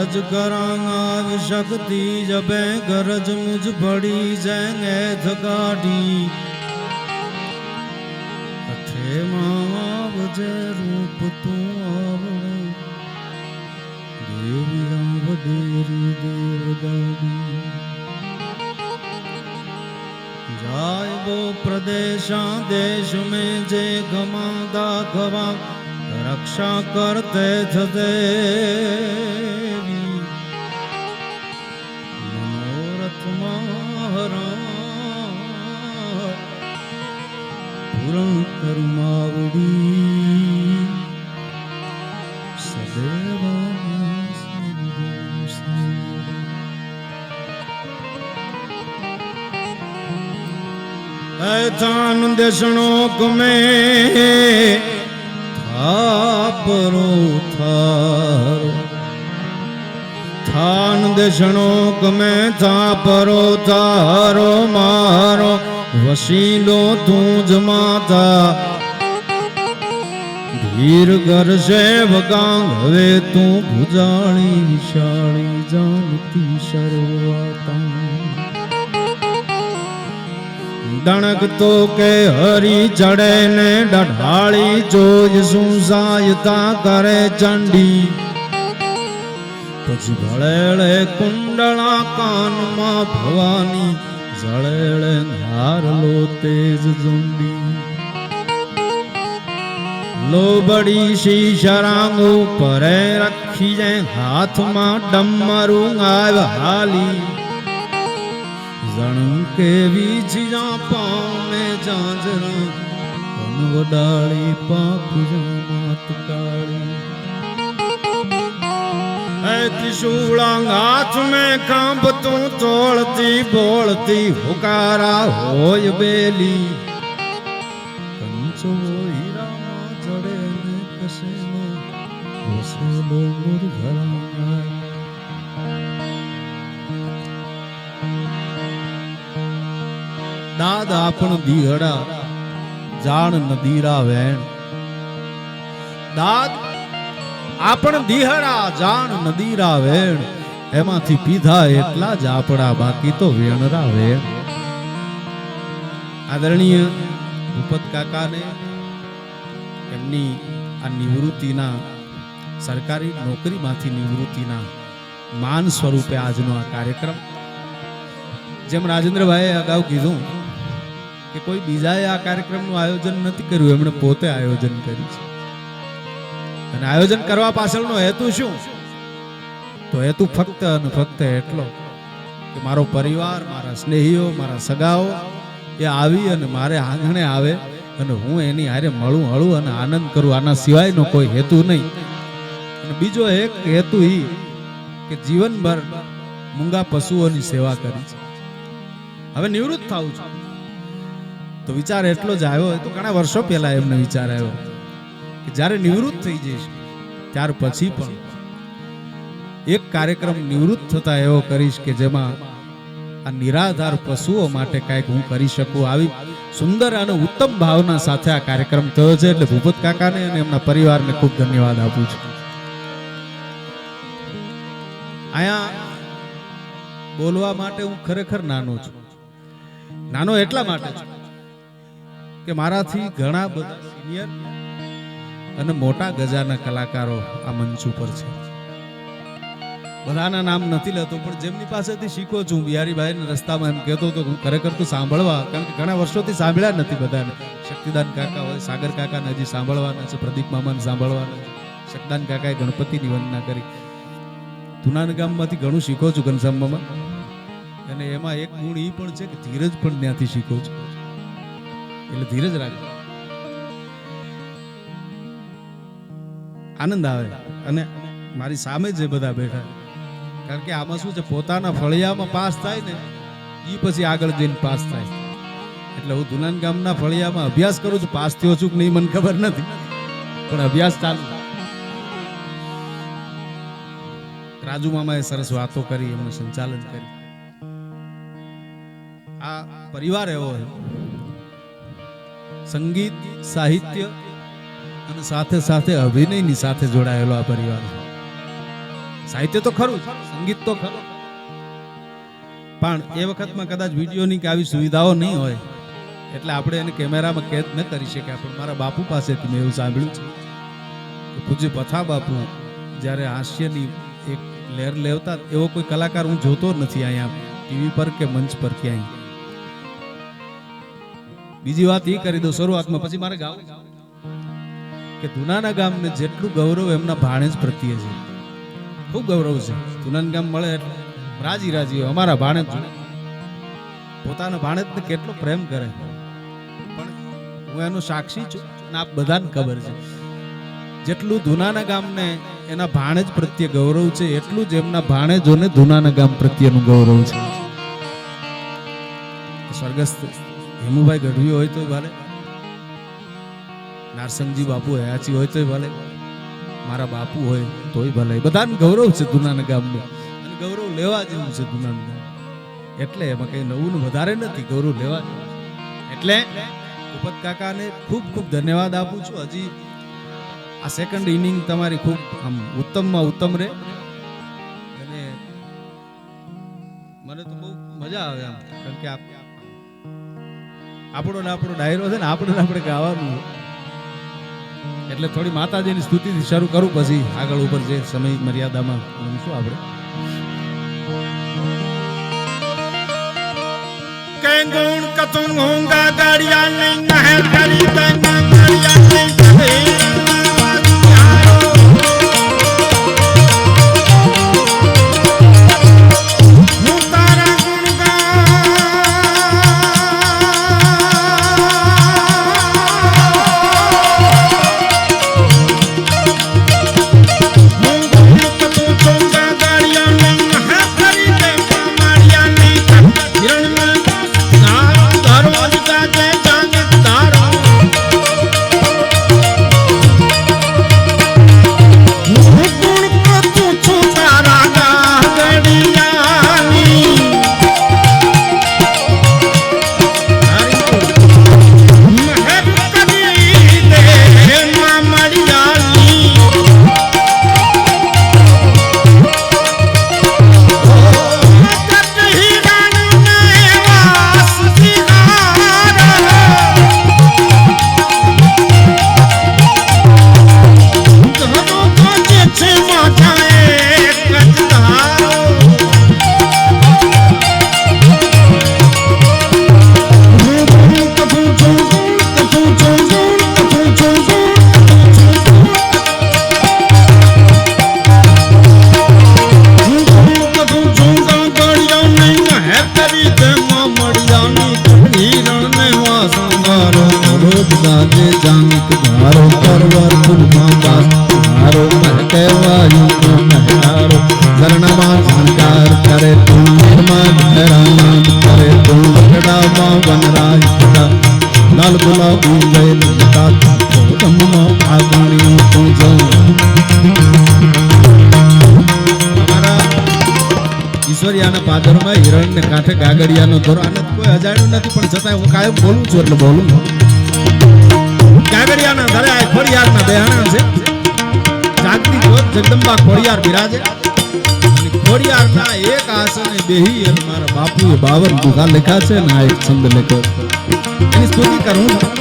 અરજ કરાંગ શક્તિ જબે ગરજ મુજ પડી જૈંગે થગાડી કથે માં વજે રૂપ તું આવડે દેવી રામ વડેરી દેવદાડી જાય वो प्रदेशा देश में जे गमादा गवा रक्षा करते थ કુમારા પુરં કરમાવડી સદેવ થાન દેશણો ગમે થાપરો થા થાન દેશણો ગમે થાપરો તારો મારો વસીલો તું જ. માતા ધીર કરશે વગાંગ, હવે તું ભુજાળી વિશાળી જાણતી શરૂઆતા દણક તો કે હરી ચડે ને ડઢાળી જોઈ શું સાયતા કરે ચંડી. પછી ભળેળે કુંડળા કાનમાં ભવાની, જળેળે ધારલો તેજ ઝુંડી. લોબડી શીશરાંગ પરે રખી જાય હાથમાં ડમરું આવ હાલી. જણ કેવી ચીજા પામે જાજરા વડાળી પાખ માત કાળી ऐ त्रिशूलांग हाथ में कांप तू तोड़ती बोलती हुकारा होय बेली कंचो हीरा चढ़े ने कसे में घोसेलो मुरघरा દાદ આપણ દીહડા જાણ નદીરા વેણ દાદ આપણ દિહરા જાણ નદીરા વેણ એમાંથી પીધા એટલા જ આપણા બાકી તો વેણરા વેણ આદરણીય ભૂપત કાકાને, એમની આ નિવૃત્તિના, સરકારી નોકરીમાંથી નિવૃત્તિના માન સ્વરૂપે આજનો આ કાર્યક્રમ. જેમ રાજેન્દ્રભાઈએ અગાઉ કીધું કે કોઈ બીજાએ આ કાર્યક્રમનું આયોજન નથી કર્યું, એમણે પોતે આયોજન કર્યું છે. અને આયોજન કરવા પાછળનો હેતુ શું? તો હેતુ ફક્ત અને ફક્ત એટલો કે મારો પરિવાર, મારા સ્નેહીઓ, મારા સગાઓ એ આવી અને મારે આંગણે આવે અને હું એની હારે મળું, હળું અને આનંદ કરું. આના સિવાયનો કોઈ હેતુ નહીં. અને બીજો એક હેતુ એ કે જીવનભર મૂંગા પશુઓની સેવા કરી. છે હવે નિવૃત્ત થાઉં છું. તો વિચાર એટલો જ આવ્યો. તો ઘણા વર્ષો પહેલા એમને વિચાર આવ્યો. કે જ્યારે નિવૃત્ત થઈ જઈશ, ત્યાર પછી પણ એક કાર્યક્રમ નિવૃત્ત થતા એવો કરીશ કે જેમાં આ નિરાધાર પશુઓ માટે કાંઈક હું કરી શકું. આવી સુંદર અને ઉત્તમ ભાવના સાથે આ કાર્યક્રમ થયો છે. એટલે ભૂપત કાકાને અને એમના પરિવારને ખૂબ ધન્યવાદ આપું છું. અહીંયા બોલવા માટે હું ખરેખર નાનો છું. નાનો એટલા માટે છું કે મારાથી ઘણા બધા સિનિયર અને મોટા ગજાના કલાકારો આ મંચ ઉપર છે. બધાના નામ નથી લેતો, પણ જેમની પાસેથી શીખો છું, બિહારીભાઈ રસ્તામાં એમ કહેતો હતો ખરેખર તો સાંભળવા, કારણ કે ઘણા વર્ષોથી સાંભળ્યા નથી બધાને. શક્તિદાન કાકા હોય, સાગર કાકાને હજી સાંભળવાના છે, પ્રદીપ મામાને સાંભળવાના છે. શક્તિદાન કાકાએ ગણપતિની વંદના કરી. તુનાન ગામમાંથી ઘણું શીખો છું ઘનશ્યામ અને એમાં એક ગુણ એ પણ છે કે ધીરજ પણ ત્યાંથી શીખો છું. એટલે ધીરજ રાખજો. આનંદ આવે અને મારી સામે જ બધા બેઠા. કારણ કે આમાં શું છે, પોતાના ફળિયામાં પાસ થાય ને એ પછી આગળ જઈને પાસ થાય. એટલે હું દુનાન ગામના ફળિયામાં અભ્યાસ કરું છું, પાસ થયો છું કે નહીં, મને ખબર નથી. પણ અભ્યાસ ચાલુ. રાજુ મામાએ સરસ વાતો કરી, એમનું સંચાલન કરી. આ પરિવાર એવો સંગીત, સાહિત્ય અને સાથે સાથે અભિનયની સાથે જોડાયેલો આ પરિવાર. સાહિત્ય તો ખરું સંગીત તો ખરું. પણ એ વખતમાં કદાચ વિડીયોની કે આવી સુવિધાઓ નહીં હોય, એટલે આપણે એને કેમેરામાં કેદ ન કરી શક્યા. પણ મારા બાપુ પાસેથી મેં એવું સાંભળ્યું છે પૂજ્ય પથા બાપુ જ્યારે હાસ્યની એક લહેર લેવતા, એવો કોઈ કલાકાર હું જોતો નથી અહીંયા ટીવી પર કે મંચ પર ક્યાંય. બીજી વાત એ કરી દઉં, શરૂઆતમાં, પછી મારે ગાવું. કે ધુનાના ગામને જેટલું ગૌરવ એમના ભાણેજ પ્રત્યે છે. ખૂબ ગૌરવ છે. ધુનાના ગામ મળે એટલે રાજી રાજી. અમારા ભાણેજ પોતાના ભાણેજને કેટલો પ્રેમ કરે. પણ હું એનો સાક્ષી છું આપ બધાને ખબર છે. જેટલું ધુનાના ગામને એના ભાણેજ પ્રત્યે ગૌરવ છે, એટલું જ એમના ભાણેજોને ધુનાના ગામ પ્રત્યેનું ગૌરવ છે. સ્વર્ગસ્થ હેમુભાઈ ગઢવી હોય તો ભલે. નારસંગજી બાપુ હયાચી હોય તોય ભલે. મારા બાપુ હોય તોય ભલે. બધાને ગૌરવ છે દુનાના ગામનું. અને ગૌરવ લેવા જેવું છે દુનાનું ગામ. એટલે એમાં કઈ નવું વધારે નથી, ગૌરવ લેવા એટલે ઉપત કાકાને ખૂબ ખૂબ ધન્યવાદ આપું છું. હજી આ સેકન્ડ ઇનિંગ તમારી ખૂબ આમ ઉત્તમમાં ઉત્તમ રહે. અને મને તો બહુ મજા આવે આમ. કારણ કે આપ આપણો ને આપણો ડાયરો છે ને, આપણે આપણે ગાવાનું એટલે થોડી માતાજીની સ્તુતિથી શરૂ કરું, પછી આગળ ઉપર જે સમય મર્યાદામાં શું આપણે. કઈ ગુણ કતું ગાડિયા નહીં નહે કરી ગાડિયા નહીં ધારો પરવર ફૂલમાં બાસ ધારો મહેકે વાયુ મહારો ઝરણામાં ઝણકાર કરે તું નિર્માણ હેરાન કરે તું વગડામાં વનરાજ ખડા લાલ ગુલાબી ઉંજય પિતા કોદમમાં આગણીઓ તું ઈશ્વરિયાના પાદરમાં હિરણ ને કાંઠે ગાગડિયાનો દોરો આનંદ કોઈ અજાણ્યું નથી, પણ છતાં હું કાયમ બોલું છું એટલે બોલું ગાગડિયાના ધરે આ ખોડિયારના બેહાણા છે. જાગતી જોત જગદંબા ખોડિયાર બિરાજે. ખોડિયારના એક આસને બેહી અને મારા બાપુએ બાવન દુખા લખ્યા છે ને આ એક છંદ લખ્યો એની સ્તુતિ કરું આ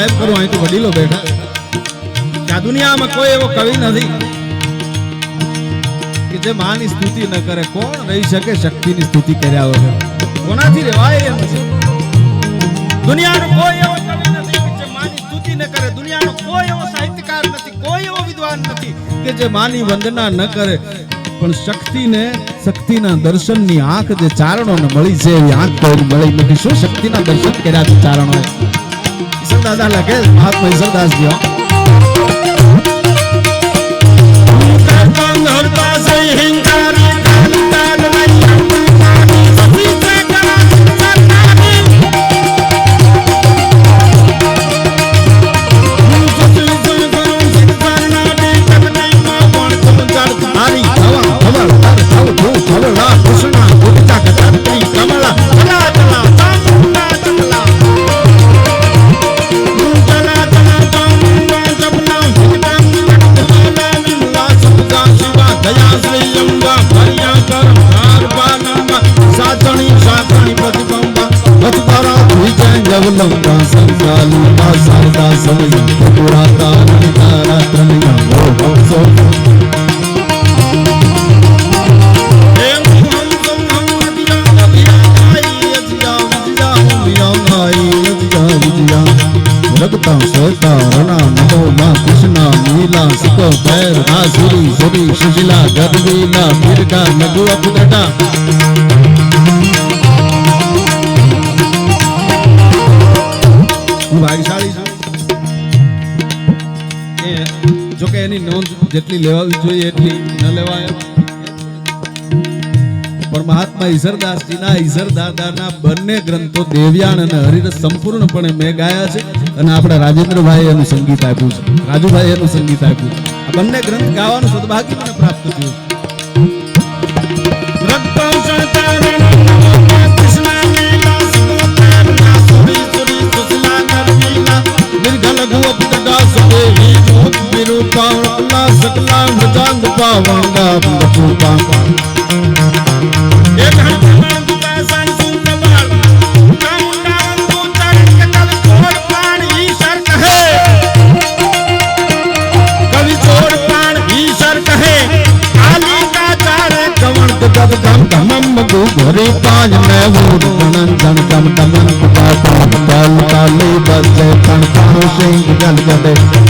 કાયમ કરું, અહીં વડીલો બેઠા. આ દુનિયામાં કોઈ એવો કવિ નથી કે જે માની સ્તુતિ ન કરે. કોણ રહી શકે શક્તિની સ્તુતિ કર્યા વગર? કોનાથી રેવાય એમ છે? દુનિયાનો કોઈ એવો કવિ નથી કે જે માની સ્તુતિ ન કરે. દુનિયાનો કોઈ એવો સાહિત્યકાર નથી, કોઈ એવો વિદ્વાન નથી કે જે માની વંદના ન કરે. પણ શક્તિને, શક્તિના દર્શનની આંખ જે ચારણોને મળી છે, એવી આંખ તો મળી. નથી શું શક્તિના દર્શન કર્યા છે ચારણોએ? ઈશ્વર દાદા લખે મહાત્મા ઈશ્વરદાસજી હો. ધરતા સે હિંકારી આસુરી સુરી સુશીલા ગદવીલા મિર્ગા લઘુ અપુદટા એ એની નોંધ જેટલી લેવાવી જોઈએ એટલી ન લેવાય. પણ મહાત્મા ઈશ્વરદાસજીના ઈશ્વરદાદાના બંને ગ્રંથો દેવ્યાણ અને હરિરસ સંપૂર્ણપણે મેં ગાયા છે અને આપણા રાજેન્દ્રભાઈ એનું સંગીત આપ્યું છે. રાજુભાઈ એનું સંગીત આપ્યું છે. આ બંને ગ્રંથ ગાવાનું સદભાગ્ય મને પ્રાપ્ત થયું. રક્તમ સંતારણ ગુ ઘરે પાંજ મે વૂડ ગણન જણ ગમ ગમન કુપા પાલ પાલ કાલી બસે કણ કાણો સિંહ ગલ ગદે ઘમ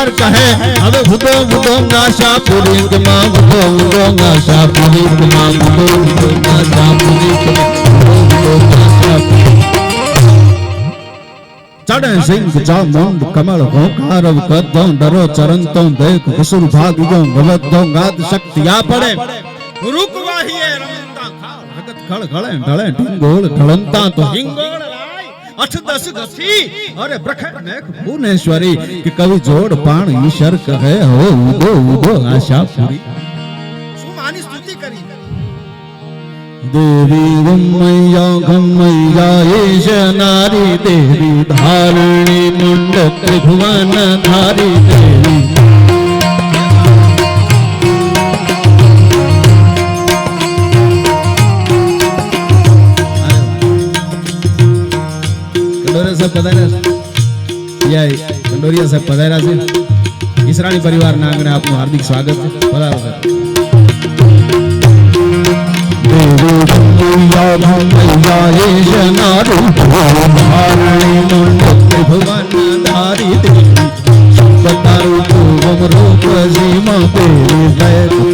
ઈશ્વર કહે હવે ભૂતો ભૂતો નાશા પુરી ગમા ભૂતો ભૂતો નાશા પુરી ગમા ભૂતો ભૂતો નાશા પુરી ચડે સિંહ જા મુંડ રાય અઠ દસ ગથી. અરે પ્રખર મેઘ ભુવનેશ્વરી, કે કવિ જોડ પાણ ઈશર કહે હવે ઉદો ઉદો આશા પૂરી. શું માની સ્તુતિ કરી? દેવી ગમૈયા ગમૈયા એશ નારી દેવી, ધારણી મુંડ ત્રિભુવન ધારી દેવી. ડોરે સાહેબ બધાને યા વરિયા સાહેબ પધાર્યા છે ઈસરાણી પરિવારના આંગણે આપનું હાર્દિક સ્વાગત છે પધારો સાહેબ ભગવાન ધારી દેવી રૂપ રૂપ સીમા પેરી જય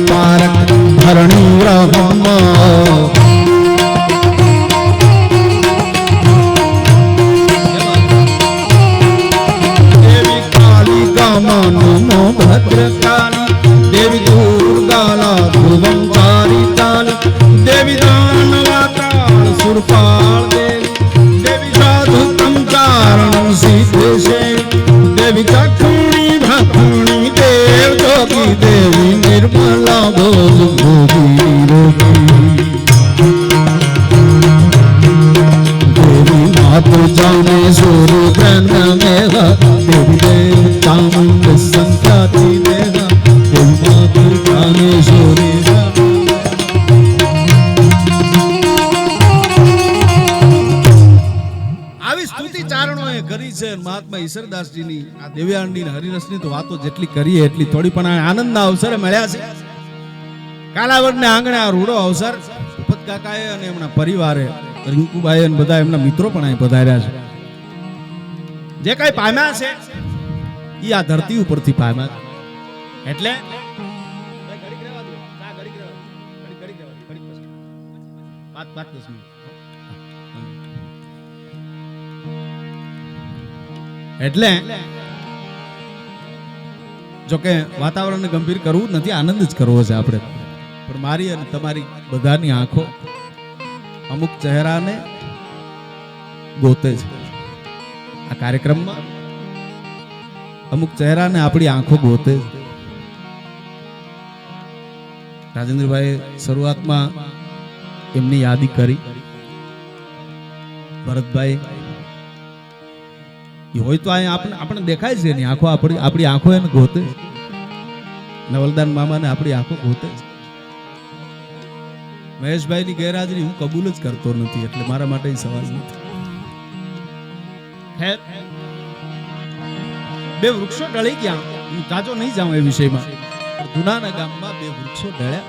પારક ધરણી રહમા ગામા નમો સ્તુતિ એ કરી છે મહાત્મા ઈશ્વરદાસજીની. આ દેવ્યાણની ને હરિરસની તો વાતો જેટલી કરીએ એટલી થોડી, પણ આનંદના અવસરે મળ્યા છે. કાલાવડને આંગણે આ રૂડો અવસર ભૂપત કાકાએ અને એમના પરિવારે રિંકુભાઈ અને બધા એમના મિત્રો પણ અહીં પધાર્યા છે. જે કઈ પામ્યા છે એ આ ધરતી ઉપરથી પામ્યા એટલે પાંચ પાંચ, દસ મિનિટ. એટલે જોકે વાતાવરણને ગંભીર કરવું નથી, આનંદ જ કરવો છે આપણે. પણ મારી અને તમારી બધાની આંખો અમુક ચહેરાને ગોતે છે. આ કાર્યક્રમમાં અમુક ચહેરાને આપણી આંખો ગોતે છે. રાજેન્દ્રભાઈ શરૂઆતમાં એમની યાદી કરી. ભરતભાઈ હોય તો આપણે આપણે દેખાય છે એની આંખો આપણી આપણી આંખો એને ગોતે. નવલદાન મામાને આપણી આંખો ગોતે. મહેશભાઈની ગેરહાજરી હું કબૂલ જ કરતો નથી, એટલે મારા માટે સવાલ નથી. બે વૃક્ષો ઢળી ગયા. હું તાજો નહીં જાઉં એ વિષયમાં. પણ ગામમાં બે વૃક્ષો ઢળ્યા.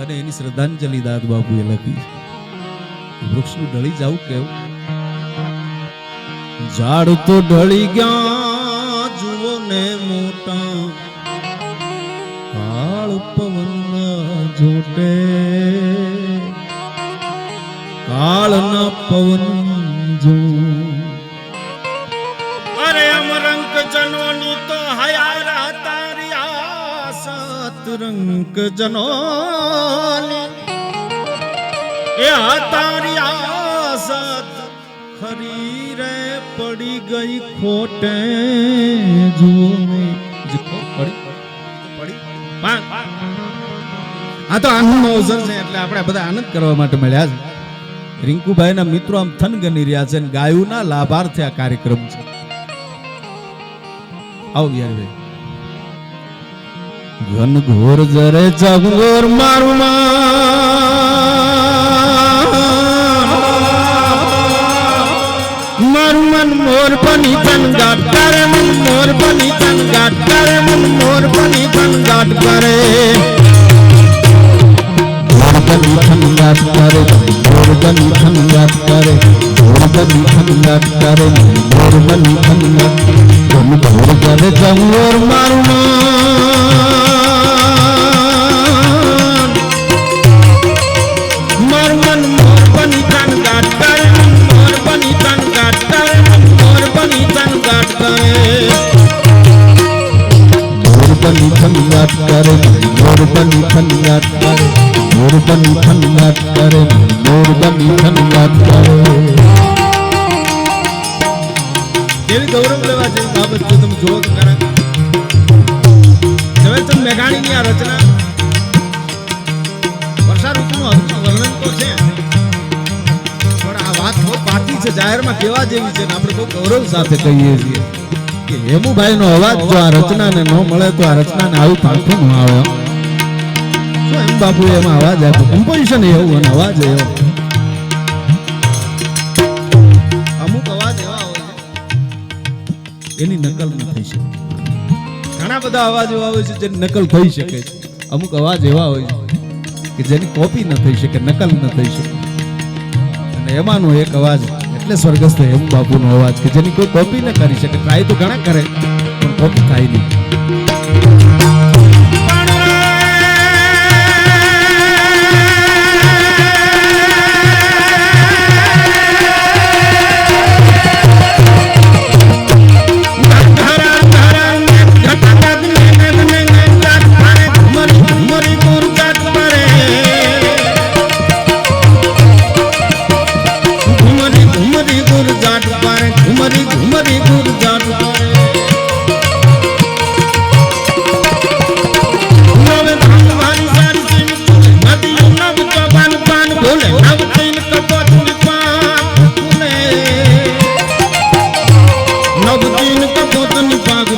અને એની શ્રદ્ધાંજલિ દાદ બાપુએ લખી. વૃક્ષનું ઢળી જાવું કેવું? ઝાડ તો ઢળી ગયા, જુઓ ને મોટા. કાળ પવન જોટે. કાળ ના પવન જો. અરે અમરંક જનોની તો હયા તારી આસત રંક જનોની એ તારી સત ખરી ગઈ ખોટે. આ તો આનંદનો અવસર છે એટલે આપણે બધા આનંદ કરવા માટે મળ્યા છે. રિંકુભાઈના મિત્રો આમ થન ગણી રહ્યા છે ગાયુના લાભાર્થે આ કાર્યક્રમ છે. આવો વિહારીભાઈ ઘન ઘોર જરે ચગોર મારું માં મન મોર બની તન ગાટ કરે મન મોર બની તન ગાટ કરે મન મોર બની તન ગાટ કરે મોર બની તન ગાટ કરે મોર બની તન ગાટ કરે મોર બની તન ગાટ કરે મોર બની તન ગાટ ઘન ઘોર જરે ચગોર મોર બની ગાટ કરે મોર બની ગૌરવ લેવા જેવી છે તમે જુઓ તો ખરા. આ રચના વર્ષા ઋતુનું પણ આ વાત બહુ પાકી છે, જાહેરમાં કેવા જેવી છે આપણે બહુ ગૌરવ સાથે કહીએ છીએ. કે હેમુભાઈ નો અવાજ આ રચનાને ન મળે તો આ રચનાને આવું પાંખું ન આવે. બાપુ, એમાં અવાજ આપ્યો. કમ્પોઝિશન એવું, અને અવાજ એવો. અમુક અવાજ એવા હોય એની નકલ ન થઈ શકે. ઘણા બધા અવાજ એવા હોય છે જેની નકલ થઈ શકે છે. અમુક અવાજ એવા હોય છે કે જેની કોપી ન થઈ શકે, નકલ ન થઈ શકે. અને એમાંનો એક અવાજ, એટલે સ્વર્ગસ્થ હેમ બાપુનો અવાજ કે જેની કોઈ કોપી ન કરી શકે. ટ્રાય તો ઘણા કરે, પણ કોપી થાય નહીં.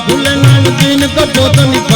નિપાક બોલે કટો તીન